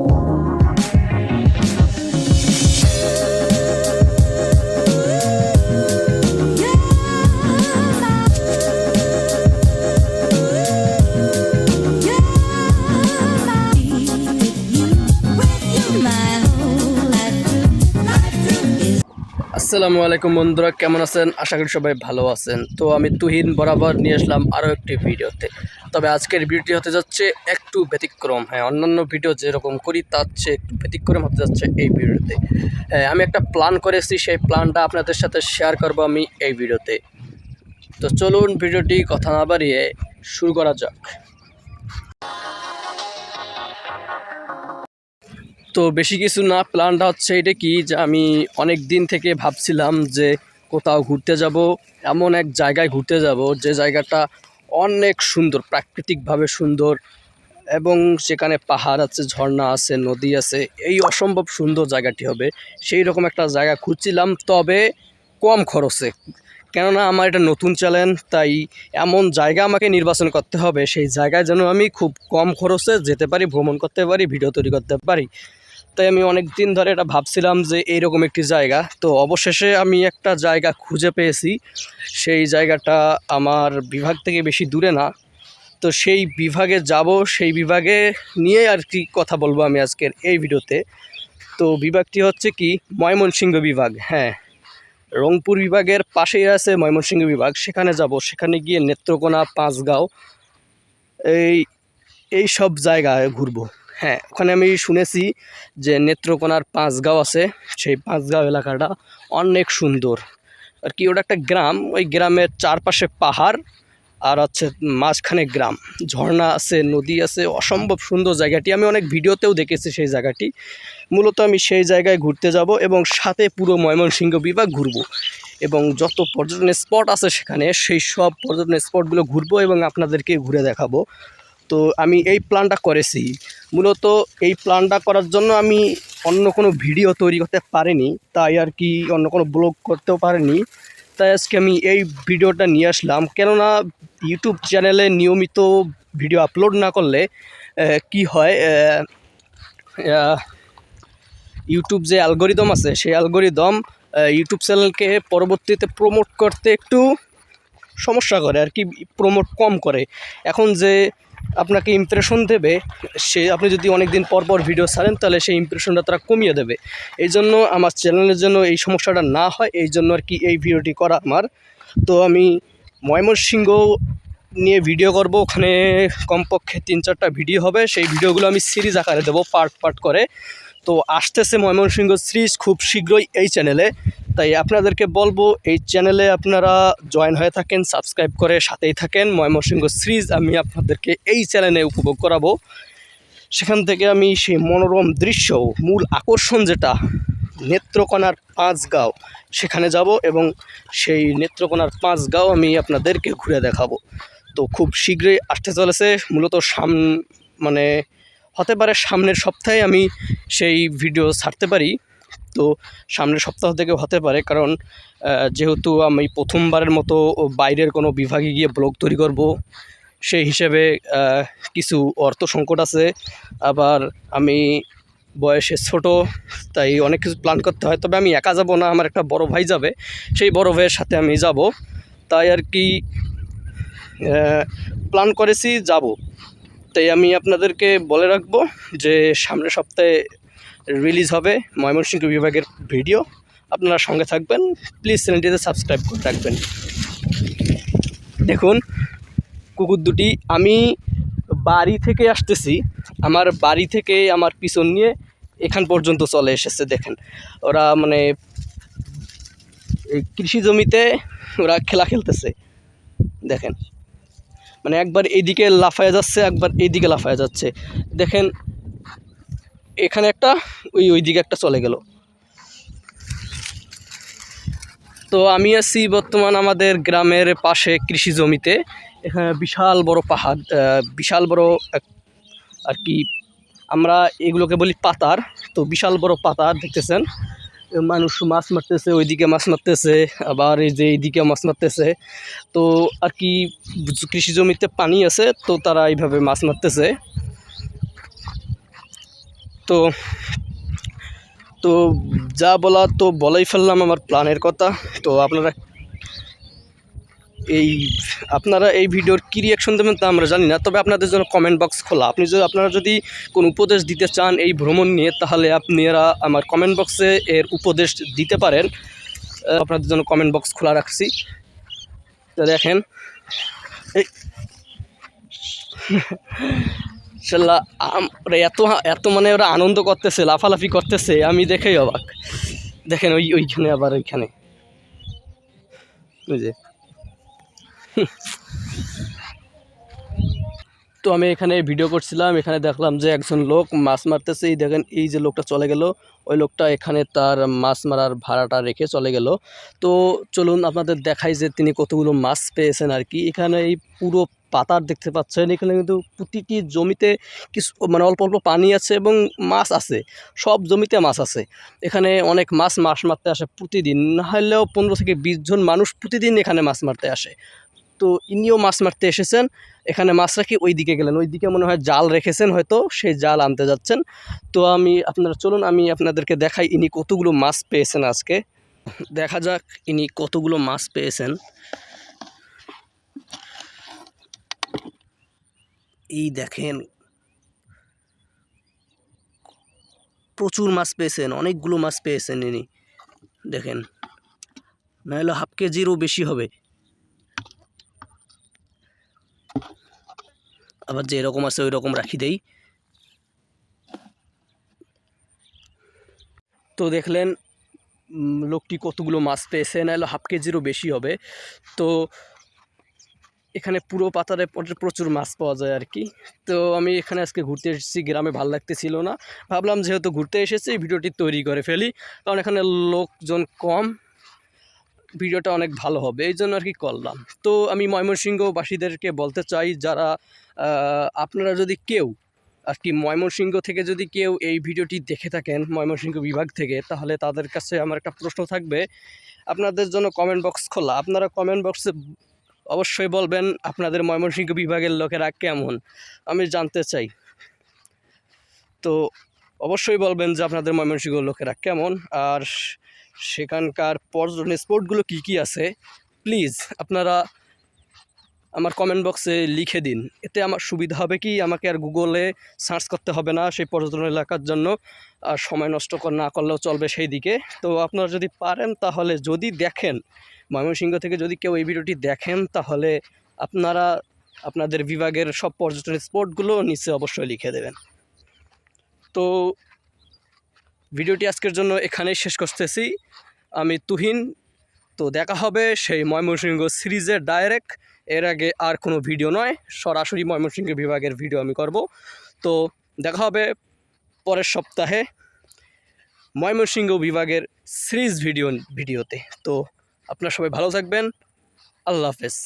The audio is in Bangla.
Wow. আসসালামু আলাইকুম বন্ধুরা, কেমন আছেন? আশা করি সবাই ভালো আছেন। তো আমি তুহিন বরাবর নিয়ে আসলাম আরও একটি ভিডিওতে। তবে আজকের ভিডিওটি হতে যাচ্ছে একটু ব্যতিক্রম। হ্যাঁ অন্যান্য ভিডিও যেরকম করি, তার চেয়ে একটু ব্যতিক্রম হতে যাচ্ছে এই ভিডিওতে। হ্যাঁ আমি একটা প্ল্যান করেছি সেই প্ল্যানটা আপনাদের সাথে শেয়ার করব আমি এই ভিডিওতে। তো চলুন ভিডিওটি কথা না বাড়িয়ে শুরু করা যাক। তো বেশি কিছু না প্ল্যানটা হচ্ছে এটা কি যে আমি অনেক দিন থেকে ভাবছিলাম যে কোথাও ঘুরতে যাব, এমন এক জায়গায় ঘুরতে যাব যে জায়গাটা অনেক সুন্দর, প্রাকৃতিকভাবে সুন্দর এবং সেখানে পাহাড় আছে, ঝর্ণা আছে, নদী আছে, এই অসম্ভব সুন্দর জায়গাটি হবে। সেই রকম একটা জায়গা খুঁজছিলাম, তবে কম খরচে। কেননা আমার এটা নতুন চ্যালেঞ্জ তাই এমন জায়গা আমাকে নির্বাচন করতে হবে, সেই জায়গায় যেন আমি খুব কম খরচে যেতে পারি, ভ্রমণ করতে পারি ভিডিও তৈরি করতে পারি। তাই আমি অনেক দিন ধরে এটা ভাবছিলাম যে এইরকম একটি জায়গা। তো অবশেষে আমি একটা জায়গা খুঁজে পেয়েছি। সেই জায়গাটা আমার বিভাগ থেকে বেশি দূরে না। তো সেই বিভাগে যাব, সেই বিভাগে নিয়ে আর কি কথা বলব আমি আজকের এই ভিডিওতে। তো বিভাগটি হচ্ছে কি? ময়মনসিংহ বিভাগ হ্যাঁ। রংপুর বিভাগের পাশেই আছে ময়মনসিংহ বিভাগ। সেখানে যাব, সেখানে গিয়ে নেত্রকোনা, পাঁচগাঁও, এই এই সব জায়গায় ঘুরবো। হ্যাঁ ওখানে আমি শুনেছি যে নেত্রকোনার পাঁচগাঁও আছে, সেই পাঁচগাঁও এলাকাটা অনেক সুন্দর। আর কি, ওটা একটা গ্রাম, ওই গ্রামের চারপাশে পাহাড় আর হচ্ছে মাঝখানে গ্রাম। ঝর্ণা আছে, নদী আছে, অসম্ভব সুন্দর জায়গাটি। আমি অনেক ভিডিওতেও দেখেছি সেই জায়গাটি। মূলত আমি সেই জায়গায় ঘুরতে যাব এবং সাথে পুরো ময়মনসিংহ বিভাগ ঘুরবো। এবং যত পর্যটন স্পট আছে সেখানে সেই সব পর্যটন স্পটগুলো ঘুরবো এবং আপনাদেরকে ঘুরে দেখাবো। তো আমি এই প্ল্যানটা করেছি। মূলত এই প্ল্যানটা করার জন্য আমি অন্য কোনো ভিডিও তৈরি করতে পারিনি, তাই আর কি অন্য কোনো ব্লগ করতেও পারিনি। তাই আজকে আমি এই ভিডিওটা নিয়ে আসলাম। কেননা ইউটিউব চ্যানেলে নিয়মিত ভিডিও আপলোড না করলে কি হয় ইউটিউব যে অ্যালগোরিদম আছে, সেই অ্যালগোরিদম ইউটিউব চ্যানেলকে পরবর্তীতে প্রমোট করতে একটু সমস্যা করে, আর কি প্রমোট কম করে। এখন যে আপনাকে ইমপ্রেশন দেবে, সে আপনি যদি অনেক দিন পর পর ভিডিও ছাড়েন, তাহলে সেই ইমপ্রেশনটা তারা কমিয়ে দেবে। এই জন্য আমার চ্যানেলের জন্য এই সমস্যাটা না হয়, এই জন্য আর কি এই ভিডিওটি করা আমার। তো আমি ময়মনসিংহ নিয়ে ভিডিও করব, ওখানে কমপক্ষে তিন চারটা ভিডিও হবে। সেই ভিডিওগুলো আমি সিরিজ আকারে দেবো পার্ট পার্ট করে। তো আসতেছে ময়মনসিংহ সিরিজ খুব শীঘ্রই এই চ্যানেলে তাই আপনাদেরকে বলব, এই চ্যানেলে আপনারা জয়েন হয়ে থাকেন সাবস্ক্রাইব করে সাথেই থাকেন। ময়মনসিংহ সিরিজ আমি আপনাদেরকে এই চ্যানেলে উপভোগ করাবো। সেখান থেকে আমি সেই মনোরম দৃশ্য, মূল আকর্ষণ যেটা, নেত্রকোনার পাঁচগাঁও, সেখানে যাব এবং সেই নেত্রকোনার পাঁচগাঁও আমি আপনাদেরকে ঘুরে দেখাবো। তো খুব শীঘ্রই আসতে চলেছে, মূলত সাম মানে হতে পারে সামনের সপ্তাহে আমি সেই ভিডিও ছাড়তে পারি। তো সামনের সপ্তাহ থেকে হতে পারে, কারণ যেহেতু আমি প্রথমবারের মতো বাইরের কোনো বিভাগে গিয়ে ব্লগ তৈরি করব, সেই হিসেবে কিছু অর্থ সংকট আছে। আবার আমি বয়সে ছোট, তাই অনেক কিছু প্ল্যান করতে হয়, তবে আমি একা যাব না, আমার একটা বড় ভাই যাবে, সেই বড় ভাইয়ের সাথে আমি যাব। তাই আর কি প্ল্যান করেছি যাব। তাই আমি আপনাদেরকে বলে রাখব যে সামনের সপ্তাহে রিলিজ হবে ময়মনসিংহ বিভাগের ভিডিও। আপনারা সঙ্গে থাকবেন। প্লিজ চ্যানেলটিতে সাবস্ক্রাইব করে রাখবেন। দেখুন, কুকুর দুটি। আমি বাড়ি থেকে আসতেছি। আমার বাড়ি থেকে আমার পিছন নিয়ে এখান পর্যন্ত চলে এসেছে, দেখেন। ওরা মানে কৃষি জমিতে ওরা খেলা খেলতেছে, দেখেন। মানে একবার এইদিকে লাফায়া যাচ্ছে, একবার এইদিকে লাফায়া যাচ্ছে। দেখেন এখানে একটা, ওই, ওইদিকে একটা চলে গেল। তো আমি আছি বর্তমান আমাদের গ্রামের পাশে কৃষি জমিতে। এখানে বিশাল বড় পাহাড় বিশাল বড় আর কি, আমরা এগুলোকে বলি পাতার। তো বিশাল বড় পাতার দেখতেছেন। মানুষ মাছ মারতেছে, ওইদিকে মাছ মারতেছে, আবার এই যে এইদিকে মাছ মারতেছে। তো আর কি, কৃষি জমিতে পানি আছে, তো তারা এইভাবে মাছ মারতেছে। তো তো যা বলা তো বলাই ফেললাম আমার প্ল্যানের কথা। তো আপনারা এই আপনারা এই ভিডিওর কী রিয়াকশন দেবেন তা আমরা জানি না, তবে আপনাদের জন্য কমেন্ট বক্স খোলা। আপনি যদি, আপনারা যদি কোনো উপদেশ দিতে চান এই ভ্রমণ নিয়ে, তাহলে আপনারা আমার কমেন্ট বক্সে এর উপদেশ দিতে পারেন। আপনাদের জন্য কমেন্ট বক্স খোলা রাখছি। দেখেন, এই শাল্লাহ আমরা এত এত মানে ওরা আনন্দ করতেছে, লাফালাফি করতেছে, আমি দেখেই অবাক। দেখেন ওই ওইখানে আবার ওইখানে। ওই যে। তো আমি এখানে ভিডিও করছিলাম, এখানে দেখলাম যে একজন লোক মাছ মারতেছে। এই দেখেন, এই যে লোকটা চলে গেল, ওই লোকটা এখানে তার মাছ মারার ভাড়াটা রেখে চলে গেল। তো চলুন আপনাদের দেখাই যে তিনি কতগুলো মাছ পেয়েছেন আর কি। এখানে এই পুরো পাতার দেখতে পাচ্ছেন, এখানে কিন্তু প্রতিটি জমিতে কিছু মানে অল্প অল্প পানি আছে এবং মাছ আছে, সব জমিতে মাছ আছে। এখানে অনেক মাছ মাছ মারতে আসে প্রতিদিন, না হলেও পনেরো থেকে বিশ জন মানুষ প্রতিদিন এখানে মাছ মারতে আসে। তো ইনিও মাছ মারতে এসেছেন, এখানে মাছ রাখি ওই দিকে গেলেন ওই দিকে মনে হয় জাল রেখেছেন হয়তো, সেই জাল আনতে যাচ্ছেন। তো আমি আপনারা চলুন, আমি আপনাদেরকে দেখাই ইনি কতগুলো মাছ পেয়েছেন আজকে। দেখা যাক ইনি কতগুলো মাছ পেয়েছেন। এই দেখেন, প্রচুর মাছ পেয়েছেন, অনেকগুলো মাছ পেয়েছেন ইনি। দেখেন, নাহলে হাফ কেজিরও বেশি হবে। আবার যে এরকম আছে ওই রকম রাখি দেই। তো দেখলেন লোকটি কতগুলো মাছ পেয়েছে না নাহলে হাফ কেজিরও বেশি হবে। তো এখানে পুরো পাতারে প্র- প্রচুর মাছ পাওয়া যায় আর কি। তো আমি এখানে আজকে ঘুরতে এসেছি, গ্রামে ভালো লাগতেছিল না। ভাবলাম যেহেতু ঘুরতে এসেছি, ভিডিওটি তৈরি করে ফেলি। কারণ এখানে লোকজন কম ভিডিওটা অনেক ভালো হবে, এই জন্য আর কি করলাম। তো আমি ময়মনসিংহবাসীদেরকে বলতে চাই, যারা আপনারা যদি কেউ আর কি ময়মনসিংহ থেকে যদি কেউ এই ভিডিওটি দেখে থাকেন, ময়মনসিংহ বিভাগ থেকে, তাহলে তাদের কাছে আমার একটা প্রশ্ন থাকবে। আপনাদের জন্য কমেন্ট বক্স খোলা। আপনারা কমেন্ট বক্সে অবশ্যই বলবেন, আপনাদের ময়মনসিংহ বিভাগের লোকেরা কেমন? আমি জানতে চাই। তো অবশ্যই বলবেন যে আপনাদের ময়মনসিংহ লোকেরা কেমন? আর সেখানকার পর্যটন স্পটগুলো কী কী আছে প্লিজ আপনারা আমার কমেন্ট বক্সে লিখে দিন। এতে আমার সুবিধা হবে কি, আমাকে আর গুগলে সার্চ করতে হবে না সেই পর্যটন এলাকার জন্য, আর সময় নষ্ট না করলেও চলবে সেই দিকে। তো আপনারা যদি পারেন তাহলে যদি দেখেন, ময়মনসিংহ থেকে যদি কেউ এই ভিডিওটি দেখেন, তাহলে আপনারা আপনাদের বিভাগের সব পর্যটন স্পটগুলো নিচে অবশ্যই লিখে দেবেন। তো ভিডিওটি আজকের জন্য এখানেই শেষ করতেছি। আমি তুহিন। তো দেখা হবে সেই ময়মনসিংহ সিরিজের ডাইরেক্ট এর আগে আর কোনো ভিডিও নয়, সরাসরি ময়মনসিংহ বিভাগের ভিডিও আমি করব। তো দেখা হবে পরের সপ্তাহে ময়মনসিংহ বিভাগের সিরিজ ভিডিও ভিডিওতে তো আপনারা সবাই ভালো থাকবেন। আল্লাহ হাফেজ।